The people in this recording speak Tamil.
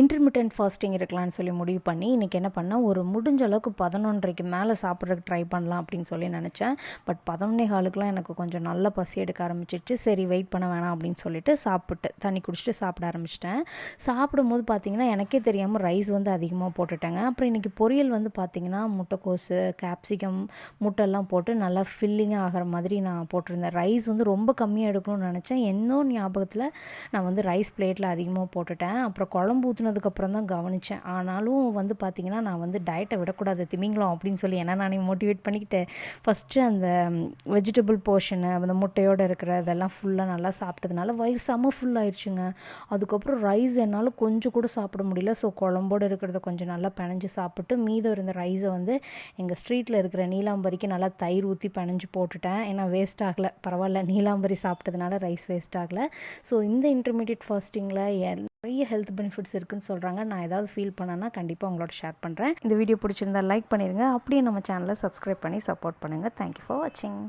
இன்டர்மீடியன்ட் ஃபாஸ்டிங் இருக்கலாம்னு சொல்லி முடிவு பண்ணி இன்றைக்கி என்ன பண்ணேன் ஒரு முடிஞ்ச அளவுக்கு பதினொன்றரைக்கு மேலே சாப்பிட்றதுக்கு ட்ரை பண்ணலாம் அப்படின்னு சொல்லி நினச்சேன். பட் பதினொன்னே காலுக்குலாம் எனக்கு கொஞ்சம் நல்ல பசி எடுக்க ஆரம்பிச்சிடுச்சு. சரி வெயிட் பண்ண வேணாம் அப்படின்னு சொல்லிட்டு சாப்பிட்டு தண்ணி குடிச்சிட்டு சாப்பிட ஆரம்பிச்சிட்டேன். சாப்பிடும்போது பார்த்தீங்கன்னா எனக்கே தெரியாமல் ரைஸ் வந்து அதிகமாக போட்டுட்டேங்க. அப்புறம் இன்றைக்கி பொரியல் வந்து பார்த்தீங்கன்னா முட்டைக்கோஸு கேப்சிகம் முட்டைலாம் போட்டு நல்லா ஃபில்லிங்காக ஆகிற மாதிரி நான் போட்டிருந்தேன். ரைஸ் வந்து ரொம்ப கம்மியாக எடுக்கணும்னு நினச்சேன். என்னோ ஞாபகத்தில் நான் வந்து ரைஸ் பிளேட்டில் அதிகமாக போட்டுட்டேன். அப்புறம் குழம்பு ஊற்றுனதுக்கப்புறம் தான் கவனித்தேன் ஆனாலும் வந்து பார்த்திங்கன்னா நான் வந்து டயட்டை விடக்கூடாது திமிங்கலம் அப்படின்னு சொல்லி ஏன்னா நானே மோட்டிவேட் பண்ணிக்கிட்டு ஃபஸ்ட்டு அந்த வெஜிடபிள் போர்ஷனு அந்த முட்டையோடு இருக்கிற இதெல்லாம் ஃபுல்லாக நல்லா சாப்பிட்டதுனால வயிறு செம ஃபுல் ஆயிடுச்சுங்க அதுக்கப்புறம் ரைஸ் என்னால் கொஞ்சம் கூட சாப்பிட முடியல. ஸோ குழம்போடு இருக்கிறத கொஞ்சம் நல்லா பிணைஞ்சு சாப்பிட்டு மீதம் இருந்த ரைஸை வந்து எங்கள் ஸ்ட்ரீட்டில் இருக்கிற நீலாம்பரிக்கு நல்லா தயிர் ஊற்றி பிணைஞ்சு போட்டுட்டேன். ஏன்னா வேஸ்ட் ஆகலை. பரவாயில்ல நீலாம்பரி சாப்பிட்டதுனால ரைஸ் வேஸ்ட் ஆகலை. ஸோ இந்த இன்டர்மீடியட் ஃபாஸ்டிங்கில் நிறைய ஹெல்த் பெனிஃபிட்ஸ் இருக்குன்னு சொல்கிறாங்க நான் ஏதாவது ஃபீல் பண்ணேன்னா கண்டிப்பாக உங்களோட ஷேர் பண்ணுறேன் இந்த வீடியோ பிடிச்சிருந்தா லைக் பண்ணிடுங்க அப்படியே நம்ம சேனலை சப்ஸ்கிரைப் பண்ணி சப்போர்ட் பண்ணுங்கள் தேங்க்யூ ஃபார் வாட்சிங்